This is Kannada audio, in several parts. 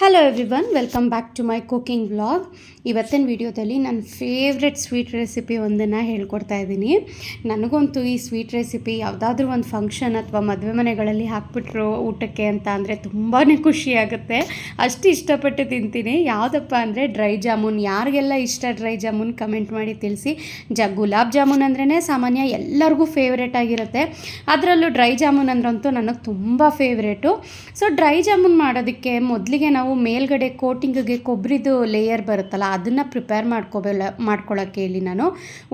Hello everyone welcome back to my cooking blog ಇವತ್ತಿನ ವಿಡಿಯೋದಲ್ಲಿ ನನ್ನ ಫೇವ್ರೆಟ್ ಸ್ವೀಟ್ ರೆಸಿಪಿ ಒಂದನ್ನು ಹೇಳ್ಕೊಡ್ತಾ ಇದ್ದೀನಿ. ನನಗಂತೂ ಈ ಸ್ವೀಟ್ ರೆಸಿಪಿ ಯಾವುದಾದ್ರೂ ಒಂದು ಫಂಕ್ಷನ್ ಅಥವಾ ಮದುವೆ ಮನೆಗಳಲ್ಲಿ ಹಾಕ್ಬಿಟ್ರು ಊಟಕ್ಕೆ ಅಂತ ಅಂದರೆ ತುಂಬಾ ಖುಷಿಯಾಗುತ್ತೆ ಅಷ್ಟು ಇಷ್ಟಪಟ್ಟು ತಿಂತೀನಿ. ಯಾವುದಪ್ಪ ಅಂದರೆ ಡ್ರೈ ಜಾಮೂನ್. ಯಾರಿಗೆಲ್ಲ ಇಷ್ಟ ಡ್ರೈ ಜಾಮೂನ್ ಕಮೆಂಟ್ ಮಾಡಿ ತಿಳಿಸಿ. ಜ, ಗುಲಾಬ್ ಜಾಮೂನ್ ಅಂದ್ರೇ ಸಾಮಾನ್ಯ ಎಲ್ಲರಿಗೂ ಫೇವ್ರೇಟ್ ಆಗಿರುತ್ತೆ. ಅದರಲ್ಲೂ ಡ್ರೈ ಜಾಮೂನ್ ಅಂದ್ರಂತೂ ನನಗೆ ತುಂಬ ಫೇವ್ರೇಟು ಸೊ ಡ್ರೈ ಜಾಮೂನ್ ಮಾಡೋದಕ್ಕೆ ಮೊದಲಿಗೆ ನಾವು ಮೇಲ್ಗಡೆ ಕೋಟಿಂಗಿಗೆ ಕೊಬ್ಬರಿದು ಲೇಯರ್ ಬರುತ್ತಲ್ಲ, ಅದನ್ನು ಪ್ರಿಪೇರ್ ಮಾಡ್ಕೋಬೇಲ ಮಾಡ್ಕೊಳ್ಳೋಕ್ಕೆ ಹೇಳಿ ನಾನು.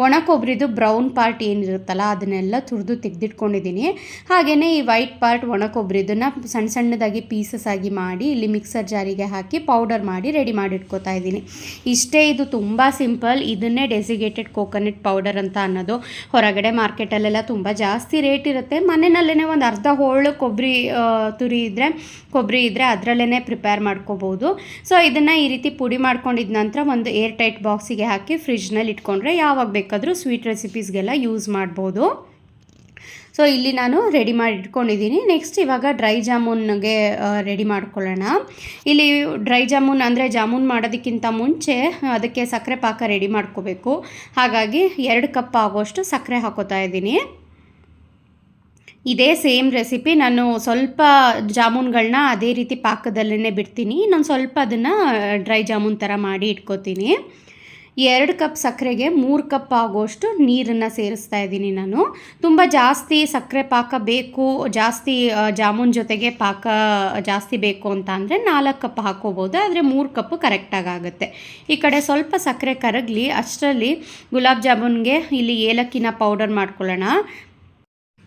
ಒಣ ಕೊಬ್ಬರಿದು ಬ್ರೌನ್ ಪಾರ್ಟ್ ಏನಿರುತ್ತಲ್ಲ, ಅದನ್ನೆಲ್ಲ ತುರಿದು ತೆಗೆದಿಟ್ಕೊಂಡಿದ್ದೀನಿ. ಹಾಗೆಯೇ ಈ ವೈಟ್ ಪಾರ್ಟ್ ಒಣ ಕೊಬ್ಬರಿದನ್ನು ಸಣ್ಣ ಸಣ್ಣದಾಗಿ ಪೀಸಸ್ ಆಗಿ ಮಾಡಿ, ಇಲ್ಲಿ ಮಿಕ್ಸರ್ ಜಾರಿಗೆ ಹಾಕಿ ಪೌಡರ್ ಮಾಡಿ ರೆಡಿ ಮಾಡಿಟ್ಕೋತಾ ಇದ್ದೀನಿ. ಇಷ್ಟೇ ಇದು ತುಂಬ ಸಿಂಪಲ್ ಇದನ್ನೇ ಡೆಸಿಗೇಟೆಡ್ ಕೋಕೋನಟ್ ಪೌಡರ್ ಅಂತ ಅನ್ನೋದು ಹೊರಗಡೆ ಮಾರ್ಕೆಟಲ್ಲೆಲ್ಲ ತುಂಬ ಜಾಸ್ತಿ ರೇಟ್ ಇರುತ್ತೆ. ಮನೆಯಲ್ಲೇ ಒಂದು ಅರ್ಧ ಹೋಳು ಕೊಬ್ಬರಿ ತುರಿ ಇದ್ದರೆ ಕೊಬ್ಬರಿ ಇದ್ದರೆ ಅದರಲ್ಲೇ ಪ್ರಿಪೇರ್ ಮಾಡ್ಕೋಬೋದು ಸೊ ಇದನ್ನು ಈ ರೀತಿ ಪುಡಿ ಮಾಡ್ಕೊಂಡಿದ ನಂತರ ಒಂದು ಏರ್ ಟೈಟ್ ಬಾಕ್ಸಿಗೆ ಹಾಕಿ ಫ್ರಿಜ್ನಲ್ಲಿ ಇಟ್ಕೊಂಡ್ರೆ ಯಾವಾಗ ಬೇಕಾದರೂ ಸ್ವೀಟ್ ರೆಸಿಪೀಸ್ಗೆಲ್ಲ ಯೂಸ್ ಮಾಡ್ಬೋದು. ಸೊ ಇಲ್ಲಿ ನಾನು ರೆಡಿ ಮಾಡಿ ಇಟ್ಕೊಂಡಿದ್ದೀನಿ. ನೆಕ್ಸ್ಟ್ ಇವಾಗ ಡ್ರೈ ಜಾಮೂನ್ಗೆ ರೆಡಿ ಮಾಡ್ಕೊಳ್ಳೋಣ. ಇಲ್ಲಿ ಡ್ರೈ ಜಾಮೂನ್ ಅಂದರೆ ಜಾಮೂನ್ ಮಾಡೋದಕ್ಕಿಂತ ಮುಂಚೆ ಅದಕ್ಕೆ ಸಕ್ಕರೆ ಪಾಕ ರೆಡಿ ಮಾಡ್ಕೋಬೇಕು. ಹಾಗಾಗಿ ಎರಡು ಕಪ್ ಆಗೋಷ್ಟು ಸಕ್ಕರೆ ಹಾಕೋತಾ ಇದ್ದೀನಿ. ಇದೇ ಸೇಮ್ ರೆಸಿಪಿ ನಾನು ಸ್ವಲ್ಪ ಜಾಮೂನ್ಗಳನ್ನ ಅದೇ ರೀತಿ ಪಾಕದಲ್ಲೇ ಬಿಡ್ತೀನಿ. ನಾನು ಸ್ವಲ್ಪ ಅದನ್ನು ಡ್ರೈ ಜಾಮೂನ್ ಥರ ಮಾಡಿ ಇಟ್ಕೋತೀನಿ. ಎರಡು ಕಪ್ ಸಕ್ಕರೆಗೆ ಮೂರು ಕಪ್ ಆಗೋಷ್ಟು ನೀರನ್ನು ಸೇರಿಸ್ತಾ ಇದ್ದೀನಿ ನಾನು. ತುಂಬ ಜಾಸ್ತಿ ಸಕ್ಕರೆ ಪಾಕ ಬೇಕು, ಜಾಸ್ತಿ ಜಾಮೂನ್ ಜೊತೆಗೆ ಪಾಕ ಜಾಸ್ತಿ ಬೇಕು ಅಂತ ಅಂದರೆ ನಾಲ್ಕು ಕಪ್ ಹಾಕೋಬೋದು. ಆದರೆ ಮೂರು ಕಪ್ಪು ಕರೆಕ್ಟಾಗಿ ಆಗುತ್ತೆ ಈ ಕಡೆ ಸ್ವಲ್ಪ ಸಕ್ಕರೆ ಕರಗಲಿ, ಅಷ್ಟರಲ್ಲಿ ಗುಲಾಬ್ ಜಾಮೂನ್ಗೆ ಇಲ್ಲಿ ಏಲಕ್ಕಿನ ಪೌಡರ್ ಮಾಡ್ಕೊಳ್ಳೋಣ.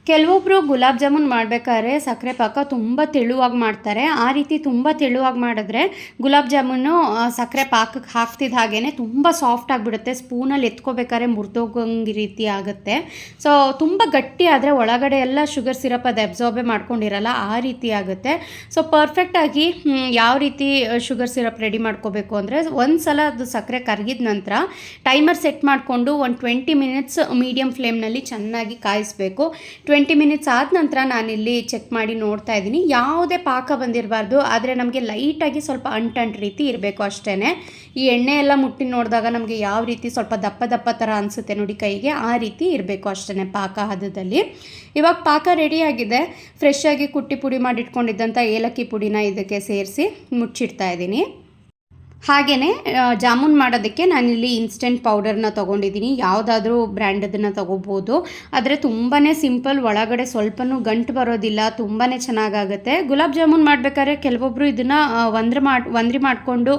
ಕೆಲವೊಬ್ಬರು ಗುಲಾಬ್ ಜಾಮೂನ್ ಮಾಡಬೇಕಾದ್ರೆ ಸಕ್ಕರೆ ಪಾಕ ತುಂಬ ತೆಳುವಾಗಿ ಮಾಡ್ತಾರೆ. ಆ ರೀತಿ ತುಂಬ ತೆಳುವಾಗಿ ಮಾಡಿದ್ರೆ ಗುಲಾಬ್ ಜಾಮೂನು ಸಕ್ಕರೆ ಪಾಕಕ್ಕೆ ಹಾಕ್ತಿದ್ದ ಹಾಗೇ ತುಂಬ ಸಾಫ್ಟ್ ಆಗಿಬಿಡುತ್ತೆ. ಸ್ಪೂನಲ್ಲಿ ಎತ್ಕೋಬೇಕಾದ್ರೆ ಮುರಿದೋಗಂಗೆ ರೀತಿ ಆಗುತ್ತೆ. ಸೊ ತುಂಬ ಗಟ್ಟಿ ಆದರೆ ಒಳಗಡೆ ಎಲ್ಲ ಶುಗರ್ ಸಿರಪ್ ಅದು ಅಬ್ಸಾರ್ಬೇ ಮಾಡ್ಕೊಂಡಿರಲ್ಲ, ಆ ರೀತಿ ಆಗುತ್ತೆ. ಸೊ ಪರ್ಫೆಕ್ಟಾಗಿ ಯಾವ ರೀತಿ ಶುಗರ್ ಸಿರಪ್ ರೆಡಿ ಮಾಡ್ಕೋಬೇಕು ಅಂದರೆ ಒಂದು ಸಲ ಅದು ಸಕ್ಕರೆ ಕರಗಿದ ನಂತರ ಟೈಮರ್ ಸೆಟ್ ಮಾಡಿಕೊಂಡು ಒಂದು ಟ್ವೆಂಟಿ ಮಿನಿಟ್ಸ್ ಮೀಡಿಯಮ್ ಫ್ಲೇಮ್ನಲ್ಲಿ ಚೆನ್ನಾಗಿ ಕಾಯಿಸಬೇಕು. ಟ್ವೆಂಟಿ ಮಿನಿಟ್ಸ್ ಆದ ನಂತರ ನಾನಿಲ್ಲಿ ಚೆಕ್ ಮಾಡಿ ನೋಡ್ತಾ ಇದ್ದೀನಿ. ಯಾವುದೇ ಪಾಕ ಬಂದಿರಬಾರ್ದು, ಆದರೆ ನಮಗೆ ಲೈಟಾಗಿ ಸ್ವಲ್ಪ ಅಂಟಂಟ್ ರೀತಿ ಇರಬೇಕು ಅಷ್ಟೇ ಈ ಎಣ್ಣೆ ಎಲ್ಲ ಮುಟ್ಟಿ ನೋಡಿದಾಗ ನಮಗೆ ಯಾವ ರೀತಿ ಸ್ವಲ್ಪ ದಪ್ಪ ದಪ್ಪ ಥರ ಅನಿಸುತ್ತೆ ನೋಡಿ ಕೈಗೆ, ಆ ರೀತಿ ಇರಬೇಕು ಅಷ್ಟೇ ಪಾಕ ಹದದಲ್ಲಿ. ಇವಾಗ ಪಾಕ ರೆಡಿಯಾಗಿದೆ ಫ್ರೆಶ್ ಆಗಿ ಕುಟ್ಟಿ ಪುಡಿ ಮಾಡಿಟ್ಕೊಂಡಿದ್ದಂಥ ಏಲಕ್ಕಿ ಪುಡಿನ ಇದಕ್ಕೆ ಸೇರಿಸಿ ಮುಚ್ಚಿಡ್ತಾ ಇದ್ದೀನಿ. ಹಾಗೆಯೇ ಜಾಮೂನ್ ಮಾಡೋದಕ್ಕೆ ನಾನಿಲ್ಲಿ ಇನ್ಸ್ಟೆಂಟ್ ಪೌಡರ್ನ ತೊಗೊಂಡಿದ್ದೀನಿ. ಯಾವುದಾದ್ರೂ ಬ್ರ್ಯಾಂಡದನ್ನು ತೊಗೋಬೋದು. ಆದರೆ ತುಂಬಾ ಸಿಂಪಲ್ ಒಳಗಡೆ ಸ್ವಲ್ಪನೂ ಗಂಟು ಬರೋದಿಲ್ಲ. ತುಂಬಾ ಚೆನ್ನಾಗಾಗುತ್ತೆ. ಗುಲಾಬ್ ಜಾಮೂನ್ ಮಾಡಬೇಕಾದ್ರೆ ಕೆಲವೊಬ್ಬರು ಇದನ್ನು ಒಂದ್ರ ಮಾಡಿ, ಒಂದ್ರಿ ಮಾಡಿಕೊಂಡು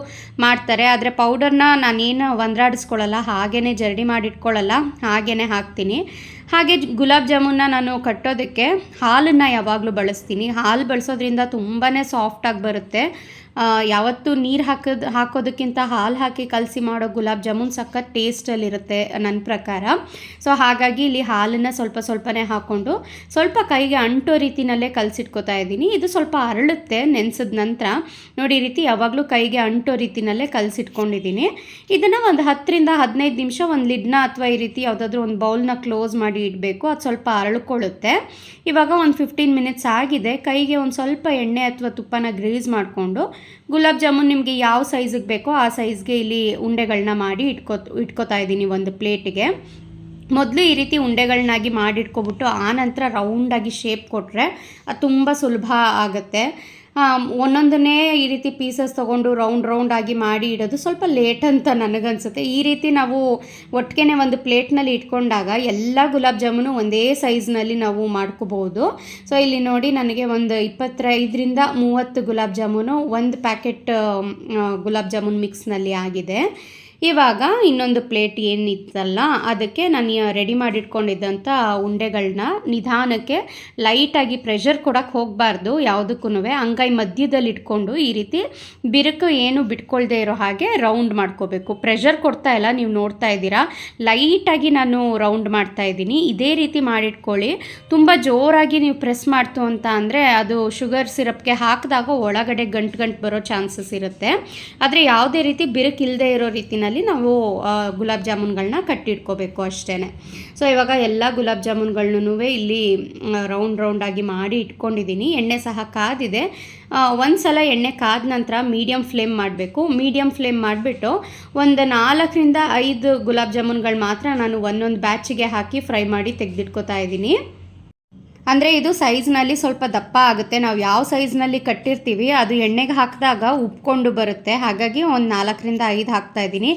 ಮಾಡ್ತಾರೆ. ಆದರೆ ಪೌಡರ್ನ ನಾನೇನು ಒಂದ್ರಾಡಿಸ್ಕೊಳ್ಳಲ್ಲ ಹಾಗೇ ಜರಡಿ ಮಾಡಿಟ್ಕೊಳ್ಳಲ್ಲ. ಹಾಗೇ ಹಾಕ್ತೀನಿ. ಹಾಗೆ ಗುಲಾಬ್ ಜಾಮೂನ್ನ ನಾನು ಕಟ್ಟೋದಕ್ಕೆ ಹಾಲನ್ನು ಯಾವಾಗಲೂ ಬಳಸ್ತೀನಿ. ಹಾಲು ಬಳಸೋದ್ರಿಂದ ತುಂಬಾ ಸಾಫ್ಟಾಗಿ ಬರುತ್ತೆ. ಯಾವತ್ತೂ ನೀರು ಹಾಕೋದು, ಹಾಕೋದಕ್ಕಿಂತ ಹಾಲು ಹಾಕಿ ಕಲಸಿ ಮಾಡೋ ಗುಲಾಬ್ ಜಾಮೂನ್ ಸಖತ್ ಟೇಸ್ಟಲ್ಲಿರುತ್ತೆ ನನ್ನ ಪ್ರಕಾರ. ಸೊ ಹಾಗಾಗಿ ಇಲ್ಲಿ ಹಾಲನ್ನು ಸ್ವಲ್ಪ ಸ್ವಲ್ಪನೇ ಹಾಕ್ಕೊಂಡು ಸ್ವಲ್ಪ ಕೈಗೆ ಅಂಟೋ ರೀತಿನಲ್ಲೇ ಕಲಸಿಟ್ಕೋತಾ ಇದ್ದೀನಿ. ಇದು ಸ್ವಲ್ಪ ಅರಳುತ್ತೆ ನೆನೆಸಿದ ನಂತರ. ನೋಡಿ ರೀತಿ ಯಾವಾಗಲೂ ಕೈಗೆ ಅಂಟೋ ರೀತಿನಲ್ಲೇ ಕಲಸಿಟ್ಕೊಂಡಿದ್ದೀನಿ. ಇದನ್ನು ಒಂದು ಹತ್ತರಿಂದ ಹದಿನೈದು ನಿಮಿಷ ಒಂದು ಲಿಡ್ನ ಅಥವಾ ಈ ರೀತಿ ಯಾವುದಾದ್ರೂ ಒಂದು ಬೌಲ್ನ ಕ್ಲೋಸ್ ಮಾಡಿ ಇಡಬೇಕು. ಅದು ಸ್ವಲ್ಪ ಅರಳ್ಕೊಳ್ಳುತ್ತೆ. ಇವಾಗ ಒಂದು ಫಿಫ್ಟೀನ್ ಮಿನಿಟ್ಸ್ ಆಗಿದೆ. ಕೈಗೆ ಒಂದು ಸ್ವಲ್ಪ ಎಣ್ಣೆ ಅಥವಾ ತುಪ್ಪನ ಗ್ರೀಸ್ ಮಾಡಿಕೊಂಡು ಗುಲಾಬ್ ಜಾಮೂನ್ ನಿಮಗೆ ಯಾವ ಸೈಜಿಗೆ ಬೇಕೋ ಆ ಸೈಜ್ಗೆ ಇಲ್ಲಿ ಉಂಡೆಗಳನ್ನ ಮಾಡಿ ಇಟ್ಕೋ, ಇಟ್ಕೋತಾ ಇದ್ದೀನಿ ಒಂದು ಪ್ಲೇಟಿಗೆ. ಮೊದಲು ಈ ರೀತಿ ಉಂಡೆಗಳನ್ನಾಗಿ ಮಾಡಿಟ್ಕೊಬಿಟ್ಟು ಆನಂತರ ರೌಂಡಾಗಿ ಶೇಪ್ ಕೊಟ್ಟರೆ ಅದು ತುಂಬ ಸುಲಭ ಆಗುತ್ತೆ. ಒಂದೊಂದನ್ನೇ ಈ ರೀತಿ ಪೀಸಸ್ ತೊಗೊಂಡು ರೌಂಡ್ ರೌಂಡ್ ಆಗಿ ಮಾಡಿ ಇಡೋದು ಸ್ವಲ್ಪ ಲೇಟ್ ಅಂತ ನನಗನ್ಸುತ್ತೆ. ಈ ರೀತಿ ನಾವು ಒಟ್ಟಿಗೆ ಒಂದು ಪ್ಲೇಟ್ನಲ್ಲಿ ಇಟ್ಕೊಂಡಾಗ ಎಲ್ಲ ಗುಲಾಬ್ ಜಾಮೂನು ಒಂದೇ ಸೈಜ್ನಲ್ಲಿ ನಾವು ಮಾಡ್ಕೋಬೋದು. ಸೊ ಇಲ್ಲಿ ನೋಡಿ ನನಗೆ ಒಂದು ಇಪ್ಪತ್ತೈದರಿಂದ ಮೂವತ್ತು ಗುಲಾಬ್ ಜಾಮೂನು, ಒಂದು ಪ್ಯಾಕೆಟ್ ಗುಲಾಬ್ ಜಾಮೂನ್ ಮಿಕ್ಸ್ನಲ್ಲಿ ಆಗಿದೆ. ಇವಾಗ ಇನ್ನೊಂದು ಪ್ಲೇಟ್ ಏನಿತ್ತಲ್ಲ, ಅದಕ್ಕೆ ನಾನು ರೆಡಿ ಮಾಡಿಟ್ಕೊಂಡಿದ್ದಂಥ ಉಂಡೆಗಳನ್ನ ನಿಧಾನಕ್ಕೆ ಲೈಟಾಗಿ ಪ್ರೆಷರ್ ಕೊಡೋಕ್ಕೆ ಹೋಗಬಾರ್ದು ಯಾವುದಕ್ಕೂ ಅಂಗೈ ಮಧ್ಯದಲ್ಲಿ ಇಟ್ಕೊಂಡು ಈ ರೀತಿ ಬಿರುಕು ಏನು ಬಿಟ್ಕೊಳ್ದೇ ಇರೋ ಹಾಗೆ ರೌಂಡ್ ಮಾಡ್ಕೋಬೇಕು. ಪ್ರೆಷರ್ ಕೊಡ್ತಾ ಇಲ್ಲ, ನೀವು ನೋಡ್ತಾ ಇದ್ದೀರಾ. ಲೈಟಾಗಿ ನಾನು ರೌಂಡ್ ಮಾಡ್ತಾ ಇದ್ದೀನಿ. ಇದೇ ರೀತಿ ಮಾಡಿಟ್ಕೊಳ್ಳಿ. ತುಂಬ ಜೋರಾಗಿ ನೀವು ಪ್ರೆಸ್ ಮಾಡ್ತು ಅಂತ ಅಂದರೆ ಅದು ಶುಗರ್ ಸಿರಪ್ಗೆ ಹಾಕಿದಾಗ ಒಳಗಡೆ ಗಂಟು ಗಂಟು ಬರೋ ಚಾನ್ಸಸ್ ಇರುತ್ತೆ. ಆದರೆ ಯಾವುದೇ ರೀತಿ ಬಿರುಕಿಲ್ಲದೆ ಇರೋ ರೀತಿನಲ್ಲಿ ರೀತಿನಲ್ಲಿ ನಾವು ಗುಲಾಬ್ ಜಾಮೂನ್ಗಳನ್ನ ಕಟ್ಟಿಟ್ಕೋಬೇಕು ಅಷ್ಟೇ ಸೊ ಇವಾಗ ಎಲ್ಲ ಗುಲಾಬ್ ಜಾಮೂನ್ಗಳನ್ನೂ ಇಲ್ಲಿ ರೌಂಡ್ ರೌಂಡಾಗಿ ಮಾಡಿ ಇಟ್ಕೊಂಡಿದ್ದೀನಿ ಎಣ್ಣೆ ಸಹ ಕಾದಿದೆ. ಒಂದು ಸಲ ಎಣ್ಣೆ ಕಾದ ನಂತರ ಮೀಡಿಯಮ್ ಫ್ಲೇಮ್ ಮಾಡಬೇಕು. ಮೀಡಿಯಮ್ ಫ್ಲೇಮ್ ಮಾಡಿಬಿಟ್ಟು ಒಂದು ನಾಲ್ಕರಿಂದ ಐದು ಗುಲಾಬ್ ಜಾಮೂನ್ಗಳು ಮಾತ್ರ ನಾನು ಒಂದೊಂದು ಬ್ಯಾಚಿಗೆ ಹಾಕಿ ಫ್ರೈ ಮಾಡಿ ತೆಗೆದಿಟ್ಕೋತಾ ಇದ್ದೀನಿ ಅಂದರೆ ಇದು ಸೈಜ್ನಲ್ಲಿ ಸ್ವಲ್ಪ ದಪ್ಪ ಆಗುತ್ತೆ. ನಾವು ಯಾವ ಸೈಜ್ನಲ್ಲಿ ಕಟ್ಟಿರ್ತೀವಿ, ಅದು ಎಣ್ಣೆಗೆ ಹಾಕಿದಾಗ ಉಪ್ಕೊಂಡು ಬರುತ್ತೆ. ಹಾಗಾಗಿ ಒಂದು ನಾಲ್ಕರಿಂದ ಐದು ಹಾಕ್ತಾ ಇದ್ದೀನಿ.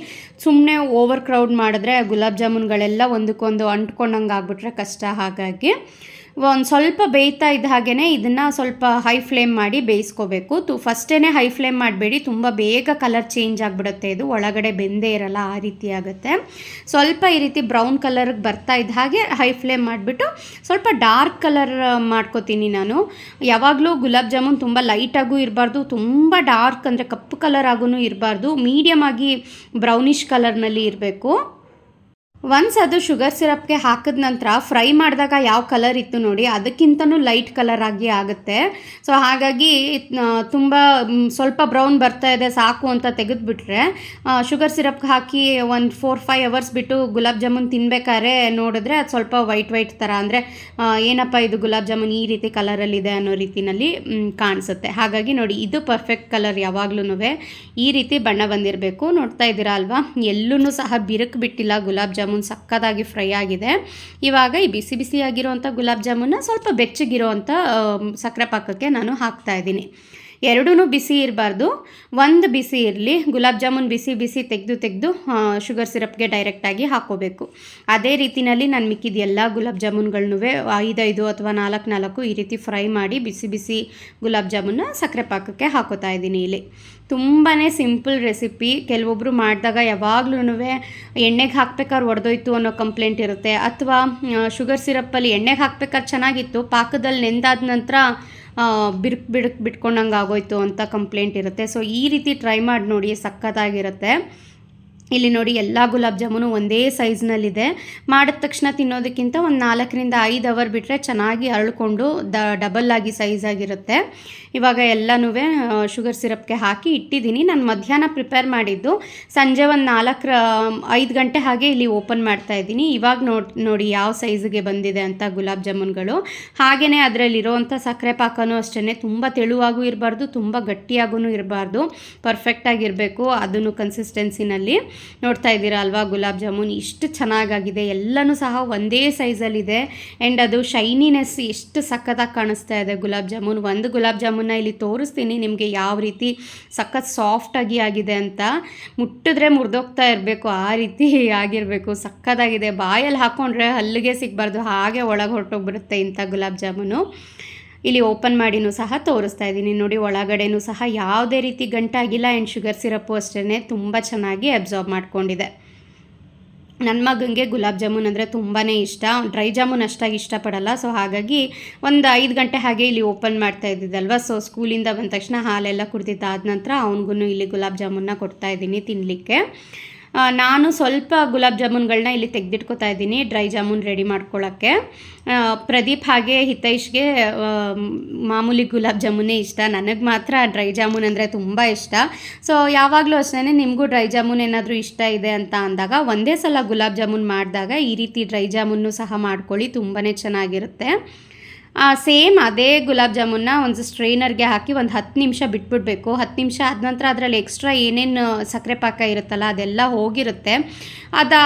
ಸುಮ್ಮನೆ ಓವರ್ ಕ್ರೌಡ್ ಮಾಡಿದ್ರೆ ಗುಲಾಬ್ ಜಾಮೂನ್ಗಳೆಲ್ಲ ಒಂದಕ್ಕೊಂದು ಅಂಟ್ಕೊಂಡಂಗೆ ಆಗ್ಬಿಟ್ರೆ ಕಷ್ಟ. ಹಾಗಾಗಿ ಒಂದು ಸ್ವಲ್ಪ ಬೇಯ್ತಾ ಇದ್ದ ಹಾಗೆಯೇ ಇದನ್ನು ಸ್ವಲ್ಪ ಹೈ ಫ್ಲೇಮ್ ಮಾಡಿ ಬೇಯಿಸ್ಕೋಬೇಕು. ತು ಫಸ್ಟೇ ಹೈ ಫ್ಲೇಮ್ ಮಾಡಬೇಡಿ. ತುಂಬ ಬೇಗ ಕಲರ್ ಚೇಂಜ್ ಆಗಿಬಿಡುತ್ತೆ. ಇದು ಒಳಗಡೆ ಬೆಂದೇ ಇರಲ್ಲ, ಆ ರೀತಿ ಆಗುತ್ತೆ. ಸ್ವಲ್ಪ ಈ ರೀತಿ ಬ್ರೌನ್ ಕಲರ್ಗೆ ಬರ್ತಾ ಇದ್ದ ಹಾಗೆ ಹೈ ಫ್ಲೇಮ್ ಮಾಡಿಬಿಟ್ಟು ಸ್ವಲ್ಪ ಡಾರ್ಕ್ ಕಲರ್ ಮಾಡ್ಕೋತೀನಿ ನಾನು. ಯಾವಾಗಲೂ ಗುಲಾಬ್ ಜಾಮೂನ್ ತುಂಬ ಲೈಟಾಗೂ ಇರಬಾರ್ದು, ತುಂಬ ಡಾರ್ಕ್ ಅಂದರೆ ಕಪ್ಪು ಕಲರ್ ಆಗೂ ಇರಬಾರ್ದು. ಮೀಡಿಯಮ್ ಆಗಿ ಬ್ರೌನಿಷ್ ಕಲರ್ನಲ್ಲಿ ಇರಬೇಕು. ಒನ್ಸ್ ಅದು ಶುಗರ್ ಸಿರಪ್ಗೆ ಹಾಕಿದ ನಂತರ ಫ್ರೈ ಮಾಡಿದಾಗ ಯಾವ ಕಲರ್ ಇತ್ತು ನೋಡಿ, ಅದಕ್ಕಿಂತನೂ ಲೈಟ್ ಕಲರ್ ಆಗಿ ಆಗುತ್ತೆ. ಸೊ ಹಾಗಾಗಿ ತುಂಬ ಸ್ವಲ್ಪ ಬ್ರೌನ್ ಬರ್ತಾ ಇದೆ, ಸಾಕು ಅಂತ ತೆಗೆದುಬಿಟ್ರೆ ಶುಗರ್ ಸಿರಪ್ಗೆ ಹಾಕಿ ಒಂದು ಫೋರ್ ಫೈವ್ ಅವರ್ಸ್ ಬಿಟ್ಟು ಗುಲಾಬ್ ಜಾಮೂನ್ ತಿನ್ಬೇಕಾದ್ರೆ ನೋಡಿದ್ರೆ ಅದು ಸ್ವಲ್ಪ ವೈಟ್ ವೈಟ್ ಥರ ಅಂದರೆ ಏನಪ್ಪ ಇದು ಗುಲಾಬ್ ಜಾಮೂನ್ ಈ ರೀತಿ ಕಲರಲ್ಲಿದೆ ಅನ್ನೋ ರೀತಿಯಲ್ಲಿ ಕಾಣಿಸುತ್ತೆ. ಹಾಗಾಗಿ ನೋಡಿ, ಇದು ಪರ್ಫೆಕ್ಟ್ ಕಲರ್ ಯಾವಾಗ್ಲೂ ಈ ರೀತಿ ಬಣ್ಣ ಬಂದಿರಬೇಕು. ನೋಡ್ತಾ ಇದ್ದೀರಾ ಅಲ್ವಾ? ಎಲ್ಲೂ ಸಹ ಬಿರುಕು ಬಿಟ್ಟಿಲ್ಲ ಗುಲಾಬ್ ಜಾಮೂನ್. ಸಕ್ಕತ್ತಾಗಿ ಫ್ರೈ ಆಗಿದೆ. ಇವಾಗ ಈ ಬಿಸಿ ಬಿಸಿಯಾಗಿರೋವಂಥ ಗುಲಾಬ್ ಜಾಮೂನ ಸ್ವಲ್ಪ ಬೆಚ್ಚಗಿರೋವಂಥ ಸಕ್ಕರೆ ಪಾಕಕ್ಕೆ ನಾನು ಹಾಕ್ತಾ ಇದ್ದೀನಿ. ಎರಡೂ ಬಿಸಿ ಇರಬಾರ್ದು. ಒಂದು ಬಿಸಿ ಇರಲಿ, ಗುಲಾಬ್ ಜಾಮೂನ್ ಬಿಸಿ ಬಿಸಿ ತೆಗೆದು ತೆಗೆದು ಶುಗರ್ ಸಿರಪ್ಗೆ ಡೈರೆಕ್ಟಾಗಿ ಹಾಕೋಬೇಕು. ಅದೇ ರೀತಿಯಲ್ಲಿ ನಾನು ಮಿಕ್ಕಿದ ಎಲ್ಲ ಗುಲಾಬ್ ಜಾಮೂನ್ಗಳನ್ನೂ ಐದೈದು ಅಥವಾ ನಾಲ್ಕು ನಾಲ್ಕು ಈ ರೀತಿ ಫ್ರೈ ಮಾಡಿ ಬಿಸಿ ಬಿಸಿ ಗುಲಾಬ್ ಜಾಮೂನ್ನ ಸಕ್ಕರೆ ಪಾಕಕ್ಕೆ ಹಾಕೋತಾ ಇದ್ದೀನಿ ಇಲ್ಲಿ. ತುಂಬಾ ಸಿಂಪಲ್ ರೆಸಿಪಿ. ಕೆಲವೊಬ್ಬರು ಮಾಡಿದಾಗ ಯಾವಾಗ್ಲೂ ಎಣ್ಣೆಗೆ ಹಾಕ್ಬೇಕಾದ್ರೆ ಒಡೆದೋಯ್ತು ಅನ್ನೋ ಕಂಪ್ಲೇಂಟ್ ಇರುತ್ತೆ. ಅಥವಾ ಶುಗರ್ ಸಿರಪ್ಪಲ್ಲಿ ಎಣ್ಣೆಗೆ ಹಾಕ್ಬೇಕಾದ್ರೆ ಚೆನ್ನಾಗಿತ್ತು ಪಾಕದಲ್ಲಿ ನೆಂದಾದ ನಂತರ ಬಿರುಕು ಬಿಡಕ್ ಬಿಟ್ಕೊಂಡಂಗೆ ಆಗೋಯ್ತು ಅಂತ ಕಂಪ್ಲೇಂಟ್ ಇರುತ್ತೆ. ಸೊ ಈ ರೀತಿ ಟ್ರೈ ಮಾಡಿ ನೋಡಿ ಸಖತ್ತಾಗಿರುತ್ತೆ. ಇಲ್ಲಿ ನೋಡಿ ಎಲ್ಲ ಗುಲಾಬ್ ಜಾಮೂನು ಒಂದೇ ಸೈಜ್ನಲ್ಲಿದೆ ಮಾಡಿದ ತಕ್ಷಣ ತಿನ್ನೋದಕ್ಕಿಂತ ಒಂದು ನಾಲ್ಕರಿಂದ ಐದು ಅವರ್ ಬಿಟ್ಟರೆ ಚೆನ್ನಾಗಿ ಅರಳ್ಕೊಂಡು ದ ಡಬಲ್ ಆಗಿ ಸೈಜ್ ಆಗಿರುತ್ತೆ. ಇವಾಗ ಎಲ್ಲನೂ ಶುಗರ್ ಸಿರಪ್ಗೆ ಹಾಕಿ ಇಟ್ಟಿದ್ದೀನಿ. ನಾನು ಮಧ್ಯಾಹ್ನ ಪ್ರಿಪೇರ್ ಮಾಡಿದ್ದು. ಸಂಜೆ ಒಂದು ನಾಲ್ಕರ, ಐದು ಗಂಟೆ ಹಾಗೆ ಇಲ್ಲಿ ಓಪನ್ ಮಾಡ್ತಾ ಇದ್ದೀನಿ. ಇವಾಗ ನೋಡ್, ನೋಡಿ ಯಾವ ಸೈಜ್ಗೆ ಬಂದಿದೆ ಅಂತ ಗುಲಾಬ್ ಜಾಮೂನ್ಗಳು. ಹಾಗೆಯೇ ಅದರಲ್ಲಿರೋವಂಥ ಸಕ್ಕರೆ ಪಾಕನೂ ಅಷ್ಟೇ ತುಂಬ ತೆಳುವಾಗೂ ಇರಬಾರ್ದು, ತುಂಬ ಗಟ್ಟಿಯಾಗೂ ಇರಬಾರ್ದು. ಪರ್ಫೆಕ್ಟಾಗಿರಬೇಕು ಅದನ್ನು ಕನ್ಸಿಸ್ಟೆನ್ಸಿನಲ್ಲಿ ನೋಡ್ತಾ ಇದ್ದೀರಾ ಅಲ್ವಾ? ಗುಲಾಬ್ ಜಾಮೂನ್ ಇಷ್ಟು ಚೆನ್ನಾಗಾಗಿದೆ. ಎಲ್ಲನೂ ಸಹ ಒಂದೇ ಸೈಜಲ್ಲಿದೆ. ಆ್ಯಂಡ್ ಅದು ಶೈನಿನೆಸ್ ಎಷ್ಟು ಸಖತ್ತಾಗಿ ಕಾಣಿಸ್ತಾ ಇದೆ. ಗುಲಾಬ್ ಜಾಮೂನ್, ಒಂದು ಗುಲಾಬ್ ಜಾಮೂನ್ನ ಇಲ್ಲಿ ತೋರಿಸ್ತೀನಿ. ನಿಮಗೆ ಯಾವ ರೀತಿ ಸಖತ್ ಸಾಫ್ಟಾಗಿ ಆಗಿದೆ ಅಂತ. ಮುಟ್ಟಿದ್ರೆ ಮುರಿದೋಗ್ತಾ ಇರಬೇಕು. ಆ ರೀತಿ ಆಗಿರಬೇಕು. ಸಖತ್ತಾಗಿದೆ. ಬಾಯಲ್ಲಿ ಹಾಕ್ಕೊಂಡ್ರೆ ಹಲ್ಲಿಗೆ ಸಿಗಬಾರ್ದು. ಹಾಗೆ ಒಳಗೆ ಹೊರಟೋಗ್ಬಿಡುತ್ತೆ ಇಂಥ ಗುಲಾಬ್ ಜಾಮೂನು. ಇಲ್ಲಿ ಓಪನ್ ಮಾಡಿನೂ ಸಹ ತೋರಿಸ್ತಾ ಇದ್ದೀನಿ. ನೋಡಿ, ಒಳಗಡೆನೂ ಸಹ ಯಾವುದೇ ರೀತಿ ಗಂಟಾಗಿಲ್ಲ. ಆ್ಯಂಡ್ ಶುಗರ್ ಸಿರಪ್ಪು ಅಷ್ಟೇ ತುಂಬ ಚೆನ್ನಾಗಿ ಅಬ್ಸಾರ್ಬ್ ಮಾಡ್ಕೊಂಡಿದೆ. ನನ್ನ ಮಗನಿಗೆ ಗುಲಾಬ್ ಜಾಮೂನ್ ಅಂದರೆ ತುಂಬಾ ಇಷ್ಟ. ಡ್ರೈ ಜಾಮೂನ್ ಅಷ್ಟಾಗಿ ಇಷ್ಟಪಡಲ್ಲ. ಸೊ ಹಾಗಾಗಿ ಒಂದು ಐದು ಗಂಟೆ ಹಾಗೆ ಇಲ್ಲಿ ಓಪನ್ ಮಾಡ್ತಾ ಇದ್ದಿದ್ದಲ್ವ? ಸೊ ಸ್ಕೂಲಿಂದ ಬಂದ ತಕ್ಷಣ ಹಾಲೆಲ್ಲ ಕುಡ್ದಿದ್ದಾದ ನಂತರ ಅವನಿಗೂ ಇಲ್ಲಿ ಗುಲಾಬ್ ಜಾಮೂನ್ನ ಕೊಡ್ತಾ ಇದ್ದೀನಿ ತಿನ್ನಲಿಕ್ಕೆ ನಾನು ಸ್ವಲ್ಪ ಗುಲಾಬ್ ಜಾಮೂನ್ಗಳನ್ನ ಇಲ್ಲಿ ತೆಗೆದಿಟ್ಕೋತಾ ಇದ್ದೀನಿ, ಡ್ರೈ ಜಾಮೂನ್ ರೆಡಿ ಮಾಡ್ಕೊಳ್ಳೋಕ್ಕೆ ಪ್ರದೀಪ್ ಹಾಗೆ ಹಿತೈಷ್ಗೆ ಮಾಮೂಲಿ ಗುಲಾಬ್ ಜಾಮೂನೇ ಇಷ್ಟ. ನನಗೆ ಮಾತ್ರ ಡ್ರೈ ಜಾಮೂನ್ ಅಂದರೆ ತುಂಬ ಇಷ್ಟ. ಸೊ ಯಾವಾಗಲೂ ಅಷ್ಟೇ ನಿಮಗೂ ಡ್ರೈ ಜಾಮೂನ್ ಏನಾದರೂ ಇಷ್ಟ ಇದೆ ಅಂತ ಅಂದಾಗ ಒಂದೇ ಸಲ ಗುಲಾಬ್ ಜಾಮೂನ್ ಮಾಡಿದಾಗ ಈ ರೀತಿ ಡ್ರೈ ಜಾಮೂನು ಸಹ ಮಾಡ್ಕೊಳ್ಳಿ ತುಂಬಾ ಚೆನ್ನಾಗಿರುತ್ತೆ. ಸೇಮ್ ಅದೇ ಗುಲಾಬ್ ಜಾಮೂನ್ನ ಒಂದು ಸ್ಟ್ರೈನರ್ಗೆ ಹಾಕಿ ಒಂದು ಹತ್ತು ನಿಮಿಷ ಬಿಟ್ಬಿಡಬೇಕು. ಹತ್ತು ನಿಮಿಷ ಆದ ನಂತರ ಅದರಲ್ಲಿ ಎಕ್ಸ್ಟ್ರಾ ಏನೇನು ಸಕ್ಕರೆ ಪಾಕ ಇರುತ್ತಲ್ಲ, ಅದೆಲ್ಲ ಹೋಗಿರುತ್ತೆ. ಅದು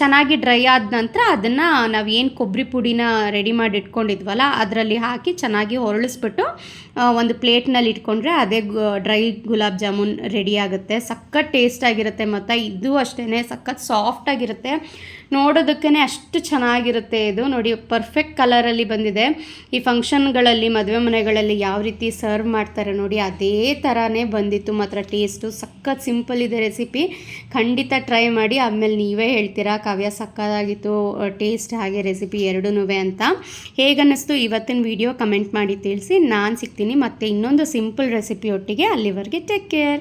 ಚೆನ್ನಾಗಿ ಡ್ರೈ ಆದ ನಂತರ ಅದನ್ನು ನಾವು ಏನು ಕೊಬ್ಬರಿ ಪುಡಿನ ರೆಡಿ ಮಾಡಿ ಇಟ್ಕೊಂಡಿದ್ವಲ್ಲ ಅದರಲ್ಲಿ ಹಾಕಿ ಚೆನ್ನಾಗಿ ಹೊರಳಿಸ್ಬಿಟ್ಟು ಒಂದು ಪ್ಲೇಟ್ನಲ್ಲಿ ಇಟ್ಕೊಂಡ್ರೆ ಅದೇ ಡ್ರೈ ಗುಲಾಬ್ ಜಾಮೂನ್ ರೆಡಿ ಆಗುತ್ತೆ. ಸಖತ್ ಟೇಸ್ಟ್ ಆಗಿರುತ್ತೆ ಮತ್ತು, ಇದು ಅಷ್ಟೇ ಸಖತ್ ಸಾಫ್ಟ್ ಆಗಿರುತ್ತೆ. ನೋಡೋದಕ್ಕೇ ಅಷ್ಟು ಚೆನ್ನಾಗಿರುತ್ತೆ ಇದು. ನೋಡಿ, ಪರ್ಫೆಕ್ಟ್ ಕಲರಲ್ಲಿ ಬಂದಿದೆ. ಈ ಫಂಕ್ಷನ್ಗಳಲ್ಲಿ, ಮದುವೆ ಮನೆಗಳಲ್ಲಿ ಯಾವ ರೀತಿ ಸರ್ವ್ ಮಾಡ್ತಾರೆ ನೋಡಿ, ಅದೇ ಥರನೇ ಬಂದಿತ್ತು ಮಾತ್ರ ಟೇಸ್ಟು. ಸಖತ್ ಸಿಂಪಲ್ ಇದೆ ರೆಸಿಪಿ. ಖಂಡಿತ ಟ್ರೈ ಮಾಡಿ. ಆಮೇಲೆ ನೀವೇ ಹೇಳ್ತೀರಾ, ಕಾವ್ಯ ಸಖತ್ತಾಗಿತ್ತು, ಟೇಸ್ಟ್ ಹಾಗೆ ರೆಸಿಪಿ ಎರಡೂ ಅಂತ. ಹೇಗನ್ನಿಸ್ತು ಇವತ್ತಿನ ವಿಡಿಯೋ? ಕಮೆಂಟ್ ಮಾಡಿ ತಿಳಿಸಿ. ನಾನು ಸಿಗ್ತೀನಿ. ಮತ್ತು ಇನ್ನೊಂದು ಸಿಂಪಲ್ ರೆಸಿಪಿ ಒಟ್ಟಿಗೆ ಅಲ್ಲಿವರೆಗೆ ಟೇಕ್ ಕೇರ್